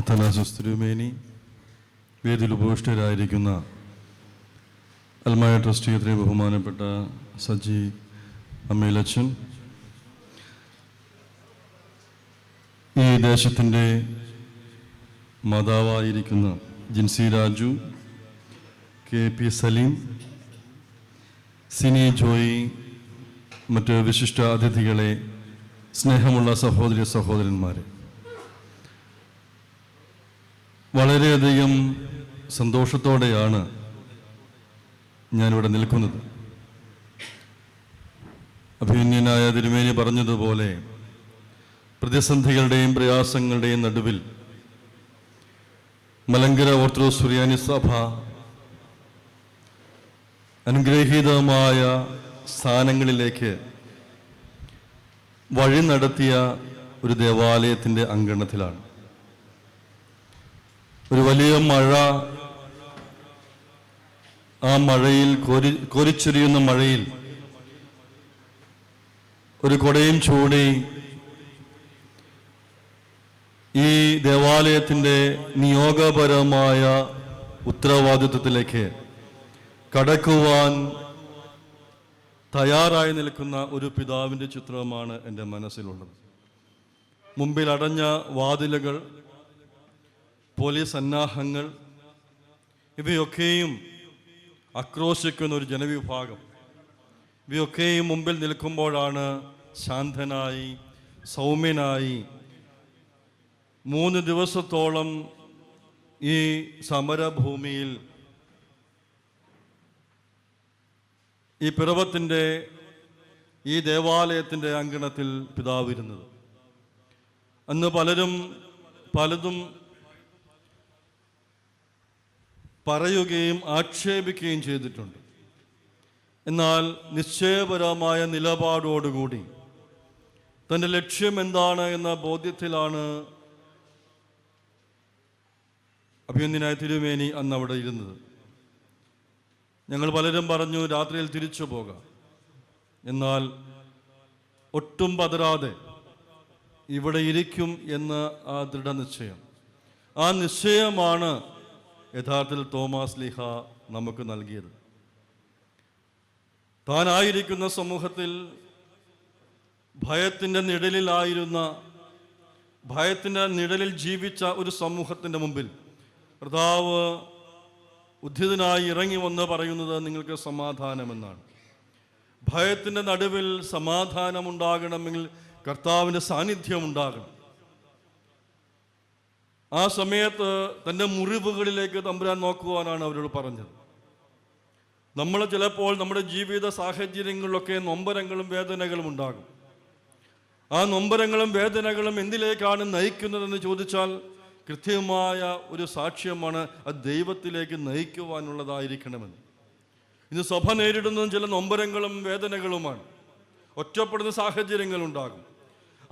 അത്തനാസുസ് തിരുമേനി വേദിയിൽ ഉപവിഷ്ടരായിരിക്കുന്ന അൽമായ ട്രസ്റ്റി എത്രയും ബഹുമാനപ്പെട്ട സജി അമ്മയിലച്ചൻ ഈ ദേശത്തിന്റെ മാതാവായിരിക്കുന്ന ജിൻസി രാജു കെ പി സലീം സിനി ജോയി മറ്റ് വിശിഷ്ട അതിഥികളെ സ്നേഹമുള്ള സഹോദരി സഹോദരന്മാരെ. വളരെയധികം സന്തോഷത്തോടെയാണ് ഞാനിവിടെ നിൽക്കുന്നത്. അഭിമന്യനായ തിരുമേനി പറഞ്ഞതുപോലെ പ്രതിസന്ധികളുടെയും പ്രയാസങ്ങളുടെയും നടുവിൽ മലങ്കര ഓർത്തഡോക്സ് സുറിയാനി സഭ അനുഗ്രഹീതമായ സ്ഥാനങ്ങളിലേക്ക് വഴി നടത്തിയ ഒരു ദേവാലയത്തിന്റെ അങ്കണത്തിലാണ്. ഒരു വലിയ മഴ. ആ മഴയിൽ കോരി കോരിച്ചൊരിയുന്ന മഴയിൽ ഒരു കൊടയും ചൂടി ഈ ദേവാലയത്തിന്റെ നിയോഗപരമായ ഉത്തരവാദിത്വത്തിലേക്ക് കടക്കുവാൻ തയ്യാറായി നിൽക്കുന്ന ഒരു പിതാവിന്റെ ചിത്രമാണ് എന്റെ മനസ്സിലുള്ളത്. മുമ്പിൽ അടഞ്ഞ വാതിലുകൾ പോലീസ് സന്നാഹങ്ങൾ ഇവയൊക്കെയും ആക്രോശിക്കുന്ന ഒരു ജനവിഭാഗം. ഇവയൊക്കെയും മുമ്പിൽ നിൽക്കുമ്പോഴാണ് ശാന്തനായി സൗമ്യനായി മൂന്ന് ദിവസത്തോളം ഈ സമരഭൂമിയിൽ ഈ പിറവത്തിന്റെ ഈ ദേവാലയത്തിന്റെ അങ്കണത്തിൽ പിതാവിരുന്നത് അന്ന് പലരും പലതും പറയുകയും ആക്ഷേപിക്കുകയും ചെയ്തിട്ടുണ്ട്. എന്നാൽ നിശ്ചയപരമായ നിലപാടോടുകൂടി തന്റെ ലക്ഷ്യം എന്താണ് എന്ന ബോധ്യത്തിലാണ് അഭിനന്ദിനായ തിരുമേനി അന്ന് അവിടെ ഇരുന്നത്. ഞങ്ങൾ പലരും പറഞ്ഞു രാത്രിയിൽ തിരിച്ചു പോകാം. എന്നാൽ ഒട്ടും പതരാതെ ഇവിടെ ഇരിക്കും എന്ന ആ ദൃഢനിശ്ചയം. ആ നിശ്ചയമാണ് യഥാർത്ഥത്തിൽ തോമാസ് ലിഹ നമുക്ക് നൽകിയത്. താനായിരിക്കുന്ന സമൂഹത്തിൽ ഭയത്തിന്റെ നിഴലിലായിരുന്ന ഭയത്തിന്റെ നിഴലിൽ ജീവിച്ച ഒരു സമൂഹത്തിന്റെ മുമ്പിൽ കർത്താവ് ഉദ്ധിതനായി ഇറങ്ങി വന്ന് പറയുന്നത് നിങ്ങൾക്ക് സമാധാനമെന്നാണ്. ഭയത്തിന്റെ നടുവിൽ സമാധാനമുണ്ടാകണമെങ്കിൽ കർത്താവിന്റെ സാന്നിധ്യം ഉണ്ടാകണം ആ സമയത്ത് തന്റെ മുറിവുകളിലേക്ക് തമ്പുരാൻ നോക്കുവാനാണ് അവരോട് പറഞ്ഞത്. നമ്മൾ ചിലപ്പോൾ നമ്മുടെ ജീവിത സാഹചര്യങ്ങളിലൊക്കെ നൊമ്പരങ്ങളും വേദനകളും ഉണ്ടാകും. ആ നൊമ്പരങ്ങളും വേദനകളും എന്തിലേക്കാണ് നയിക്കുന്നതെന്ന് ചോദിച്ചാൽ കൃത്യമായ ഒരു സാക്ഷ്യമാണ് അത് ദൈവത്തിലേക്ക് നയിക്കുവാനുള്ളതായിരിക്കണമെന്ന്. ഇന്ന് സഭ നേരിടുന്നതും ചില നൊമ്പരങ്ങളും വേദനകളുമാണ്. ഒറ്റപ്പെടുന്ന സാഹചര്യങ്ങളുണ്ടാകും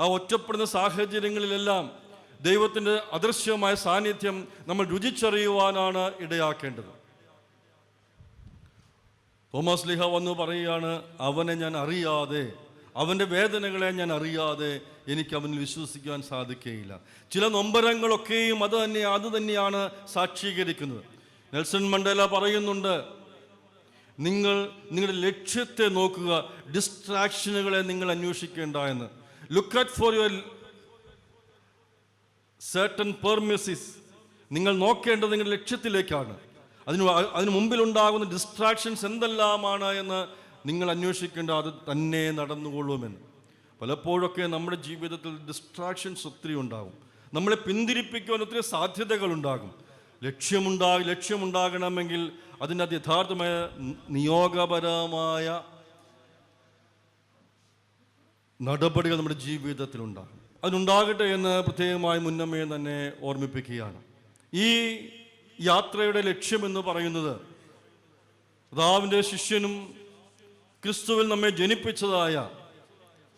ആ ഒറ്റപ്പെടുന്ന സാഹചര്യങ്ങളിലെല്ലാം ദൈവത്തിന്റെ അദൃശ്യമായ സാന്നിധ്യം നമ്മൾ രുചിച്ചറിയുവാനാണ് ഇടയാക്കേണ്ടത്. തോമസ് ലിഹ വന്നു പറയുകയാണ് അവനെ ഞാൻ അറിയാതെ അവന്റെ വേദനകളെ ഞാൻ അറിയാതെ എനിക്ക് അവനിൽ വിശ്വസിക്കാൻ സാധിക്കുകയില്ല. ചില നൊമ്പരങ്ങളൊക്കെയും അത് തന്നെ അത് തന്നെയാണ് സാക്ഷീകരിക്കുന്നത്. നെൽസൺ മണ്ടേല പറയുന്നുണ്ട് നിങ്ങൾ നിങ്ങളുടെ ലക്ഷ്യത്തെ നോക്കുക ഡിസ്ട്രാക്ഷനുകളെ നിങ്ങൾ അന്വേഷിക്കേണ്ട എന്ന്. Look at for your certain premises നിങ്ങൾ നോക്കേണ്ടത് നിങ്ങളുടെ ലക്ഷ്യത്തിലേക്കാണ്. അതിന് അതിന് മുമ്പിലുണ്ടാകുന്ന ഡിസ്ട്രാക്ഷൻസ് എന്തെല്ലാമാണ് എന്ന് നിങ്ങൾ അന്വേഷിക്കേണ്ട അത് തന്നെ നടന്നുകൊള്ളുമെന്ന്. പലപ്പോഴൊക്കെ നമ്മുടെ ജീവിതത്തിൽ ഡിസ്ട്രാക്ഷൻസ് ഒത്തിരി ഉണ്ടാകും. നമ്മളെ പിന്തിരിപ്പിക്കുവാൻ ഒത്തിരി സാധ്യതകളുണ്ടാകും ലക്ഷ്യമുണ്ടാ ലക്ഷ്യമുണ്ടാകണമെങ്കിൽ അതിന്റെ അത് യഥാർത്ഥമായ നിയോഗപരമായ നടപടികൾ നമ്മുടെ ജീവിതത്തിലുണ്ടാകും അതിനുണ്ടാകട്ടെ എന്ന് പ്രത്യേകമായി മുന്നമ്മയെ തന്നെ ഓർമ്മിപ്പിക്കുകയാണ്. ഈ യാത്രയുടെ ലക്ഷ്യമെന്ന് പറയുന്നത് റാവിന്റെ ശിഷ്യനും ക്രിസ്തുവിൽ നമ്മെ ജനിപ്പിച്ചതായ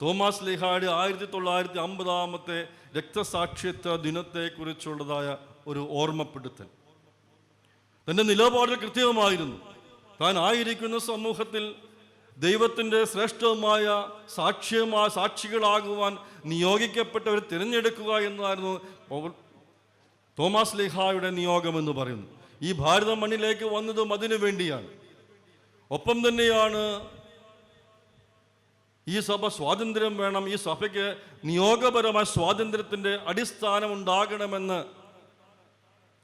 തോമസ് ലിഹാഡ് ആയിരത്തി തൊള്ളായിരത്തി അമ്പതാമത്തെ രക്തസാക്ഷിത്വ ദിനത്തെക്കുറിച്ചുള്ളതായ ഒരു ഓർമ്മപ്പെടുത്തൽ. തന്റെ നിലപാടിൽ കൃത്യമായിരുന്നു താൻ ആയിരിക്കുന്ന സമൂഹത്തിൽ ദൈവത്തിന്റെ ശ്രേഷ്ഠമായ സാക്ഷ്യമായ സാക്ഷികളാകുവാൻ നിയോഗിക്കപ്പെട്ടവരെ തിരഞ്ഞെടുക്കുക എന്നതായിരുന്നു തോമസ് ലിഹായുടെ നിയോഗം എന്ന് പറയുന്നു. ഈ ഭാരത മണ്ണിലേക്ക് വന്നതും അതിനു വേണ്ടിയാണ്. ഒപ്പം തന്നെയാണ് ഈ സഭ സ്വാതന്ത്ര്യം വേണം ഈ സഭയ്ക്ക് നിയോഗപരമായ സ്വാതന്ത്ര്യത്തിന്റെ അടിസ്ഥാനം ഉണ്ടാകണമെന്ന്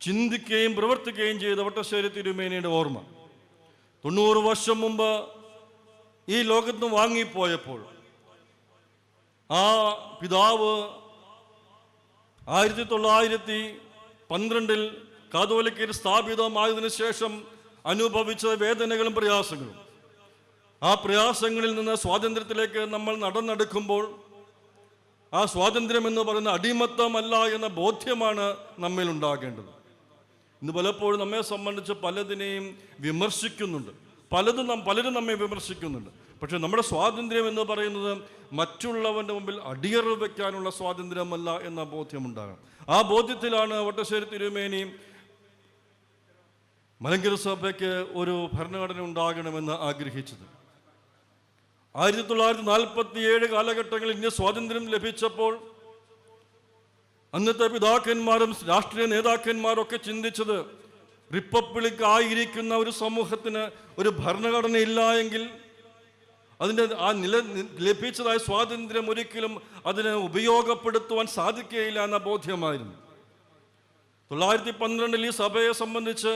ചിന്തിക്കുകയും പ്രവർത്തിക്കുകയും ചെയ്ത വട്ടശ്ശേരി തിരുമേനിയുടെ ഓർമ്മ. തൊണ്ണൂറ് വർഷം മുമ്പ് ഈ ലോകത്ത് വാങ്ങിപ്പോയപ്പോൾ ആ പിതാവ് ആയിരത്തി തൊള്ളായിരത്തി പന്ത്രണ്ടിൽ കാതോലിക്കയിൽ സ്ഥാപിതമായതിനു ശേഷം അനുഭവിച്ച വേദനകളും പ്രയാസങ്ങളും. ആ പ്രയാസങ്ങളിൽ നിന്ന് സ്വാതന്ത്ര്യത്തിലേക്ക് നമ്മൾ നടന്നെടുക്കുമ്പോൾ ആ സ്വാതന്ത്ര്യം എന്ന് പറയുന്ന അടിമത്തമല്ല എന്ന ബോധ്യമാണ് നമ്മിൽ ഉണ്ടാകേണ്ടത് ഇന്ന് പലപ്പോഴും നമ്മെ സംബന്ധിച്ച് പലതിനെയും വിമർശിക്കുന്നുണ്ട്. പലതും നാം പലരും നമ്മെ വിമർശിക്കുന്നുണ്ട്. പക്ഷേ നമ്മുടെ സ്വാതന്ത്ര്യം എന്ന് പറയുന്നത് മറ്റുള്ളവന്റെ മുമ്പിൽ അടിയറവ് വയ്ക്കാനുള്ള സ്വാതന്ത്ര്യമല്ല എന്ന ബോധ്യമുണ്ടാകണം. ആ ബോധ്യത്തിലാണ് വട്ടശ്ശേരി തിരുമേനി മലങ്കര സഭയ്ക്ക് ഒരു ഭരണഘടന ഉണ്ടാകണമെന്ന് ആഗ്രഹിച്ചത്. ആയിരത്തി തൊള്ളായിരത്തി നാൽപ്പത്തി ഏഴ് കാലഘട്ടങ്ങളിൽ ഇന്ത്യ സ്വാതന്ത്ര്യം ലഭിച്ചപ്പോൾ അന്നത്തെ പിതാക്കന്മാരും രാഷ്ട്രീയ നേതാക്കന്മാരും ഒക്കെ ചിന്തിച്ചത് റിപ്പബ്ലിക് ആയിരിക്കുന്ന ഒരു സമൂഹത്തിന് ഒരു ഭരണഘടന ഇല്ല എങ്കിൽ അതിന്റെ ആ നില ലഭിച്ചതായ സ്വാതന്ത്ര്യം ഒരിക്കലും അതിനെ ഉപയോഗപ്പെടുത്തുവാൻ സാധിക്കുകയില്ല എന്ന ബോധ്യമായിരുന്നു. തൊള്ളായിരത്തി പന്ത്രണ്ടിൽ ഈ സഭയെ സംബന്ധിച്ച്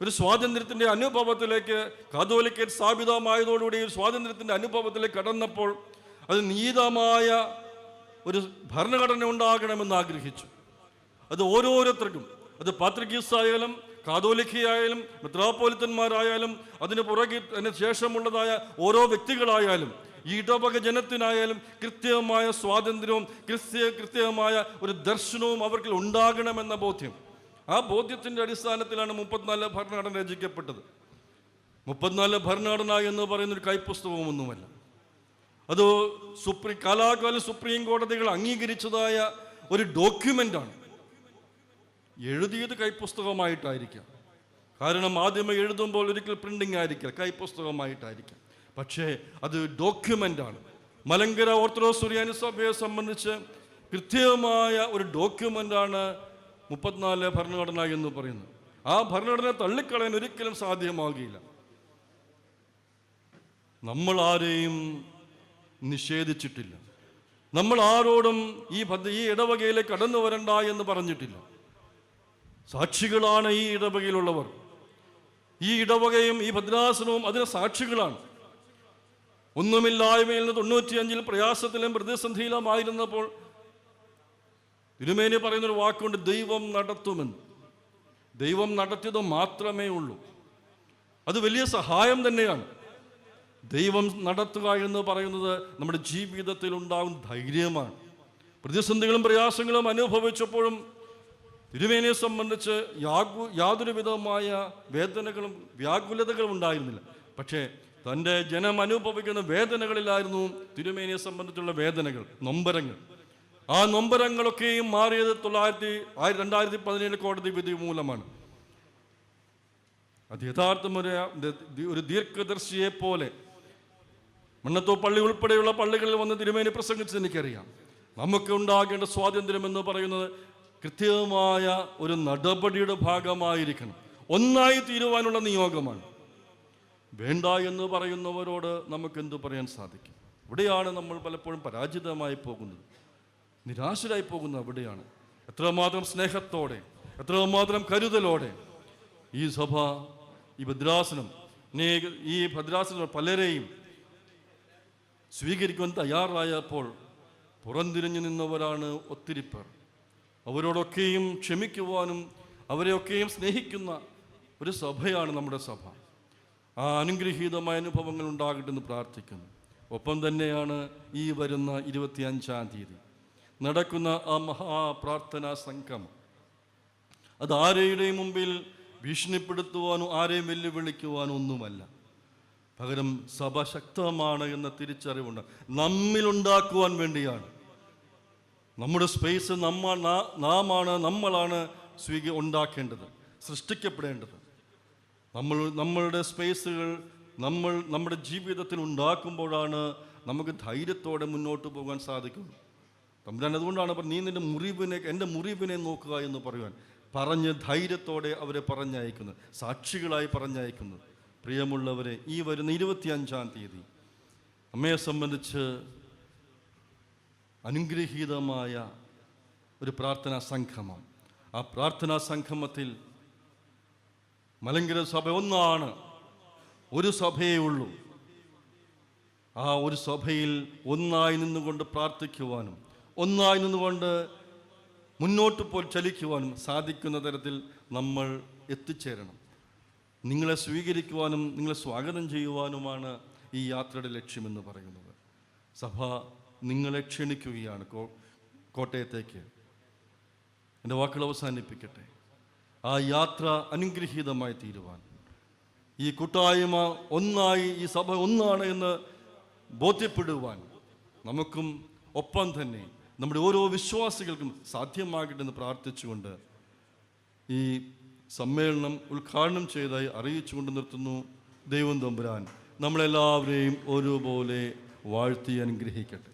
ഒരു സ്വാതന്ത്ര്യത്തിന്റെ അനുഭവത്തിലേക്ക് കാതോലിക്കറ്റ് സ്ഥാപിതമായതോടുകൂടി ഒരു സ്വാതന്ത്ര്യത്തിന്റെ അനുഭവത്തിലേക്ക് കടന്നപ്പോൾ അത് നീതമായ ഒരു ഭരണഘടന ഉണ്ടാകണമെന്ന് ആഗ്രഹിച്ചു. അത് ഓരോരുത്തർക്കും അത് പാത്രികീസായാലും കാതോലിക്കയായാലും മെത്രാപ്പോലിത്തന്മാരായാലും അതിന് പുറകെ അതിന് ശേഷമുള്ളതായ ഓരോ വ്യക്തികളായാലും ഈ ഇടവക ജനത്തിനായാലും കൃത്യമായ സ്വാതന്ത്ര്യവും കൃത്യ കൃത്യമായ ഒരു ദർശനവും അവർക്ക് ഉണ്ടാകണമെന്ന ബോധ്യം. ആ ബോധ്യത്തിന്റെ അടിസ്ഥാനത്തിലാണ് മുപ്പത്തിനാല് ഭരണഘടന രചിക്കപ്പെട്ടത്. മുപ്പത്തിനാല് ഭരണഘടന എന്ന് പറയുന്ന ഒരു കൈപ്പുസ്തകമൊന്നുമല്ല അത് സുപ്രീം കലാകാല സുപ്രീം കോടതികൾ അംഗീകരിച്ചതായ ഒരു ഡോക്യുമെന്റാണ്. എഴുതിയത് കൈപ്പുസ്തകമായിട്ടായിരിക്കാം. കാരണം ആദ്യമേ എഴുതുമ്പോൾ ഒരിക്കൽ പ്രിന്റിംഗ് ആയിരിക്കാം കൈപ്പുസ്തകമായിട്ടായിരിക്കാം. പക്ഷേ അത് ഡോക്യുമെന്റാണ് മലങ്കര ഓർത്തഡോക്സ് സുറിയാനി സഭയെ സംബന്ധിച്ച് കൃത്യമായ ഒരു ഡോക്യുമെന്റാണ് മുപ്പത്തിനാല് ഭരണഘടന എന്ന് പറയുന്നത്. ആ ഭരണഘടന തള്ളിക്കളയാൻ ഒരിക്കലും സാധ്യമാകുകയില്ല നമ്മൾ ആരെയും നിഷേധിച്ചിട്ടില്ല. നമ്മൾ ആരോടും ഈ ഈ ഇടവകയിലേക്ക് കടന്നു വരണ്ട എന്ന് പറഞ്ഞിട്ടില്ല. സാക്ഷികളാണ് ഈ ഇടവകയിലുള്ളവർ. ഈ ഇടവകയും ഈ ഭദ്രാസനവും അതിന് സാക്ഷികളാണ്. ഒന്നുമില്ലായ്മയിൽ നിന്ന് തൊണ്ണൂറ്റിയഞ്ചിൽ പ്രയാസത്തിലും പ്രതിസന്ധിയിലുമായിരുന്നപ്പോൾ തിരുമേനി പറയുന്നൊരു വാക്കുകൊണ്ട് ദൈവം നടത്തുമെന്ന്. ദൈവം നടത്തിയത് മാത്രമേ ഉള്ളൂ. അത് വലിയ സഹായം തന്നെയാണ്. ദൈവം നടത്തുക എന്ന് പറയുന്നത് നമ്മുടെ ജീവിതത്തിൽ ഉണ്ടാകുന്ന ധൈര്യമാണ്. പ്രതിസന്ധികളും പ്രയാസങ്ങളും അനുഭവിച്ചപ്പോഴും തിരുമേനിയെ സംബന്ധിച്ച് യാഗു യാതൊരു വിധമായ വേദനകളും വ്യാകുലതകളും ഉണ്ടായിരുന്നില്ല. പക്ഷേ തന്റെ ജനം അനുഭവിക്കുന്ന വേദനകളിലായിരുന്നു തിരുമേനിയെ സംബന്ധിച്ചുള്ള വേദനകൾ നൊമ്പരങ്ങൾ. ആ നൊമ്പരങ്ങളൊക്കെയും മാറിയത് തൊള്ളായിരത്തി രണ്ടായിരത്തി പതിനേഴ് കോടതി വിധി മൂലമാണ്. അത് യഥാർത്ഥം ഒരു ഒരു ദീർഘദർശിയെ പോലെ. മണ്ണത്തൂർ പള്ളി ഉൾപ്പെടെയുള്ള പള്ളികളിൽ വന്ന് തിരുമേനി പ്രസംഗിച്ചത് എനിക്കറിയാം. നമുക്ക് ഉണ്ടാകേണ്ട സ്വാതന്ത്ര്യം എന്ന് പറയുന്നത് കൃത്യമായ ഒരു നടപടിയുടെ ഭാഗമായിരിക്കണം. ഒന്നായി തീരുവാനുള്ള നിയോഗമാണ്. വേണ്ട എന്ന് പറയുന്നവരോട് നമുക്ക് എന്തു പറയാൻ സാധിക്കും? ഇവിടെയാണ് നമ്മൾ പലപ്പോഴും പരാജിതമായി പോകുന്നത്. നിരാശരായി പോകുന്നത് അവിടെയാണ്. എത്രമാത്രം സ്നേഹത്തോടെ എത്രമാത്രം കരുതലോടെ ഈ സഭ ഈ ഭദ്രാസനം ഈ ഭദ്രാസനം പലരെയും സ്വീകരിക്കുവാൻ തയ്യാറായപ്പോൾ പുറംതിരിഞ്ഞു നിന്നവരാണ് ഒത്തിരി പേർ അവരോടൊക്കെയും ക്ഷമിക്കുവാനും അവരെയൊക്കെയും സ്നേഹിക്കുന്ന ഒരു സഭയാണ് നമ്മുടെ സഭ. ആ അനുഗ്രഹീതമായ അനുഭവങ്ങൾ ഉണ്ടാകട്ടെ എന്ന് പ്രാർത്ഥിക്കുന്നു. ഒപ്പം തന്നെയാണ് ഈ വരുന്ന ഇരുപത്തിയഞ്ചാം തീയതി നടക്കുന്ന ആ മഹാപ്രാർത്ഥനാ സംഗമം അത് ആരെയുടെയും മുമ്പിൽ ഭീഷണിപ്പെടുത്തുവാനോ ആരെയും വെല്ലുവിളിക്കുവാനോ ഒന്നുമല്ല. പകരം സഭ ശക്തമാണ് എന്ന തിരിച്ചറിവുണ്ട്. നമ്മിലുണ്ടാക്കുവാൻ വേണ്ടിയാണ്. നമ്മുടെ സ്പേസ് നമ്മ നാ- നാമാണ് നമ്മളാണ് സ്വീക ഉണ്ടാക്കേണ്ടത് സൃഷ്ടിക്കപ്പെടേണ്ടത്. നമ്മൾ നമ്മളുടെ സ്പേസുകൾ നമ്മൾ നമ്മുടെ ജീവിതത്തിൽ ഉണ്ടാക്കുമ്പോഴാണ് നമുക്ക് ധൈര്യത്തോടെ മുന്നോട്ട് പോകാൻ സാധിക്കുന്നത് തമ്പുരാൻ അതുകൊണ്ടാണ് പറഞ്ഞത്, നീ നിന്റെ മുറിവിനെ എന്റെ മുറിവിനെ നോക്കുക എന്ന് പറയുവാൻ. പറഞ്ഞ് ധൈര്യത്തോടെ അവരെ പറഞ്ഞയക്കുന്നത് സാക്ഷികളായി പറഞ്ഞയക്കുന്നത് പ്രിയമുള്ളവരെ ഈ വരുന്ന ഇരുപത്തിയഞ്ചാം തീയതി അമ്മയെ സംബന്ധിച്ച് അനുഗ്രഹീതമായ ഒരു പ്രാർത്ഥനാ സംഗമം. ആ പ്രാർത്ഥനാ സംഗമത്തിൽ മലങ്കര സഭ ഒന്നാണ്. ഒരു സഭയേ ഉള്ളൂ. ആ ഒരു സഭയിൽ ഒന്നായി നിന്നുകൊണ്ട് പ്രാർത്ഥിക്കുവാനും ഒന്നായി നിന്നുകൊണ്ട് മുന്നോട്ട് പോയി ചലിക്കുവാനും സാധിക്കുന്ന തരത്തിൽ നമ്മൾ എത്തിച്ചേരണം. നിങ്ങളെ സ്വീകരിക്കുവാനും നിങ്ങളെ സ്വാഗതം ചെയ്യുവാനുമാണ് ഈ യാത്രയുടെ ലക്ഷ്യമെന്ന് പറയുന്നത്. സഭ നിങ്ങളെ ക്ഷണിക്കുകയാണ് കോ കോട്ടയത്തേക്ക്. എന്റെ വാക്കുകൾ അവസാനിപ്പിക്കട്ടെ. ആ യാത്ര അനുഗ്രഹീതമായി തീരുവാൻ. ഈ കൂട്ടായ്മ ഒന്നായി ഈ സഭ ഒന്നാണ് എന്ന് ബോധ്യപ്പെടുവാൻ നമുക്കും ഒപ്പം തന്നെ നമ്മുടെ ഓരോ വിശ്വാസികൾക്കും സാധ്യമാകട്ടെ എന്ന് പ്രാർത്ഥിച്ചുകൊണ്ട് ഈ സമ്മേളനം ഉദ്ഘാടനം ചെയ്തതായി അറിയിച്ചുകൊണ്ട് നിർത്തുന്നു. ദൈവം തമ്പുരാൻ നമ്മളെല്ലാവരെയും ഒരുപോലെ വാഴ്ത്തി അനുഗ്രഹിക്കട്ടെ.